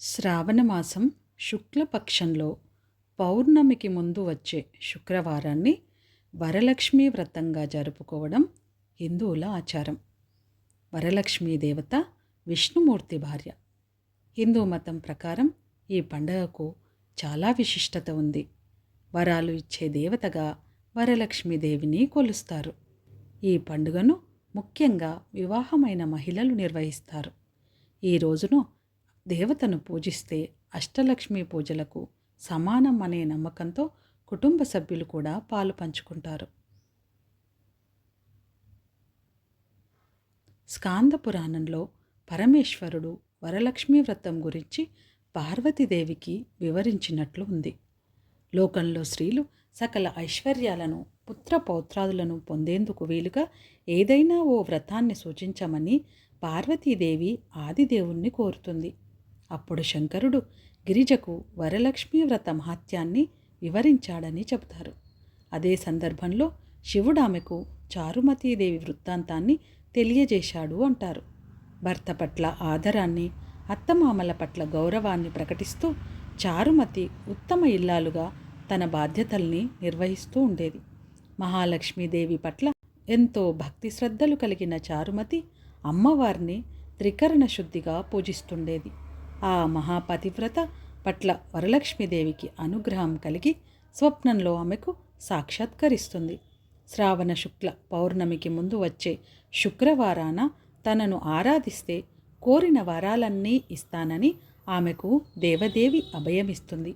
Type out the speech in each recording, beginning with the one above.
శ్రావణమాసం శుక్లపక్షంలో పౌర్ణమికి ముందు వచ్చే శుక్రవారాన్ని వరలక్ష్మి వ్రతంగా జరుపుకోవడం హిందువుల ఆచారం. వరలక్ష్మీ దేవత విష్ణుమూర్తి భార్య. హిందూ మతం ప్రకారం ఈ పండగకు చాలా విశిష్టత ఉంది. వరాలు ఇచ్చే దేవతగా వరలక్ష్మీదేవిని కొలుస్తారు. ఈ పండుగను ముఖ్యంగా వివాహమైన మహిళలు నిర్వహిస్తారు. ఈ రోజును దేవతను పూజిస్తే అష్టలక్ష్మి పూజలకు సమానం అనే నమ్మకంతో కుటుంబ సభ్యులు కూడా పాలు పంచుకుంటారు. స్కాంద పురాణంలో పరమేశ్వరుడు వరలక్ష్మీ వ్రతం గురించి పార్వతీదేవికి వివరించినట్లు ఉంది. లోకంలో స్త్రీలు సకల ఐశ్వర్యాలను పుత్ర పౌత్రాదులను పొందేందుకు వీలుగా ఏదైనా ఓ వ్రతాన్ని సూచించమని పార్వతీదేవి ఆదిదేవుణ్ణి కోరుతుంది. అప్పుడు శంకరుడు గిరిజకు వరలక్ష్మీ వ్రత మహత్యాన్ని వివరించాడని చెబుతారు. అదే సందర్భంలో శివుడు ఆమెకు చారుమతీదేవి వృత్తాంతాన్ని తెలియజేశాడు అంటారు. భర్త పట్ల ఆదరాన్ని అత్తమామల పట్ల గౌరవాన్ని ప్రకటిస్తూ చారుమతి ఉత్తమ ఇల్లాలుగా తన బాధ్యతల్ని నిర్వహిస్తూ ఉండేది. మహాలక్ష్మీదేవి పట్ల ఎంతో భక్తి శ్రద్ధలు కలిగిన చారుమతి అమ్మవారిని త్రికరణ శుద్ధిగా పూజిస్తుండేది. ఆ మహాపతివ్రత పట్ల వరలక్ష్మీదేవికి అనుగ్రహం కలిగి స్వప్నంలో ఆమెకు సాక్షాత్కరిస్తుంది. శ్రావణ శుక్ల పౌర్ణమికి ముందు వచ్చే శుక్రవారాన తనను ఆరాధిస్తే కోరిన వరాలన్నీ ఇస్తానని ఆమెకు దేవదేవి అభయమిస్తుంది.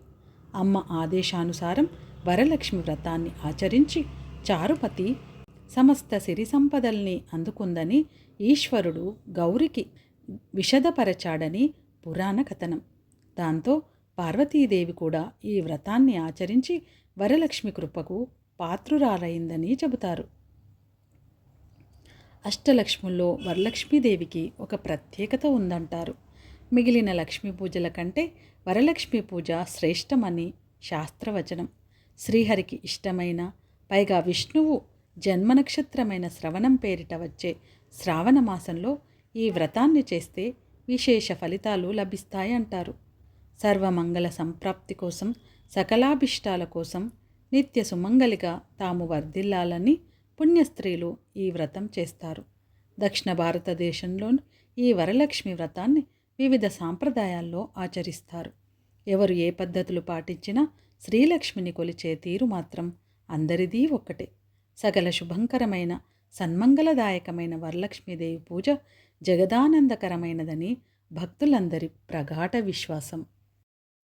అమ్మ ఆదేశానుసారం వరలక్ష్మి వ్రతాన్ని ఆచరించి చారుపతి సమస్త సిరి సంపదల్ని అందుకుందని ఈశ్వరుడు గౌరికి విషదపరచాడని పురాణ కథనం. దాంతో పార్వతీదేవి కూడా ఈ వ్రతాన్ని ఆచరించి వరలక్ష్మి కృపకు పాత్రురాలైందని చెబుతారు. అష్టలక్ష్ముల్లో వరలక్ష్మీదేవికి ఒక ప్రత్యేకత ఉందంటారు. మిగిలిన లక్ష్మీ పూజల కంటే వరలక్ష్మి పూజ శ్రేష్టమని శాస్త్రవచనం. శ్రీహరికి ఇష్టమైన పైగా విష్ణువు జన్మ నక్షత్రమైన శ్రవణం పేరిట వచ్చే శ్రావణ మాసంలో ఈ వ్రతాన్ని చేస్తే విశేష ఫలితాలు లభిస్తాయి అంటారు సర్వమంగళ సంప్రాప్తి కోసం సకలాభిష్టాల కోసం నిత్య సుమంగలిగా తాము వర్ధిల్లాలని పుణ్యస్త్రీలు ఈ వ్రతం చేస్తారు. దక్షిణ భారతదేశంలోని ఈ వరలక్ష్మి వ్రతాన్ని వివిధ సాంప్రదాయాల్లో ఆచరిస్తారు. ఎవరు ఏ పద్ధతులు పాటించినా శ్రీలక్ష్మిని కొలిచే తీరు మాత్రం అందరిదీ ఒక్కటే. సకల శుభంకరమైన సన్మంగళదాయకమైన వరలక్ష్మీదేవి పూజ జగదానందకరమైనదని భక్తులందరి ప్రగాఢ విశ్వాసం.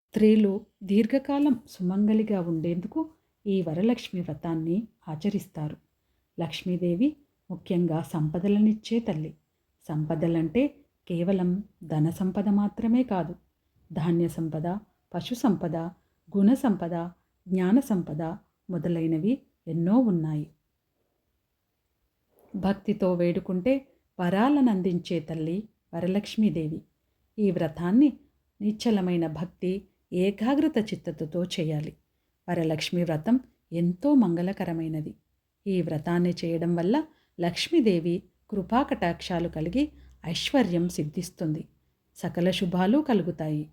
స్త్రీలు దీర్ఘకాలం సుమంగలిగా ఉండేందుకు ఈ వరలక్ష్మి వ్రతాన్ని ఆచరిస్తారు. లక్ష్మీదేవి ముఖ్యంగా సంపదలనిచ్చే తల్లి. సంపదలంటే కేవలం ధన సంపద మాత్రమే కాదు. ధాన్య సంపద పశు సంపద గుణ సంపద జ్ఞాన సంపద మొదలైనవి ఎన్నో ఉన్నాయి. భక్తితో వేడుకుంటే వరాలను అందించే తల్లి వరలక్ష్మీదేవి. ఈ వ్రతాన్ని నిశ్చలమైన భక్తి ఏకాగ్రత చిత్తతతో చేయాలి. వరలక్ష్మి వ్రతం ఎంతో మంగళకరమైనది. ఈ వ్రతాన్ని చేయడం వల్ల లక్ష్మీదేవి కృపాకటాక్షాలు కలిగి ఐశ్వర్యం సిద్ధిస్తుంది. సకల శుభాలు కలుగుతాయి.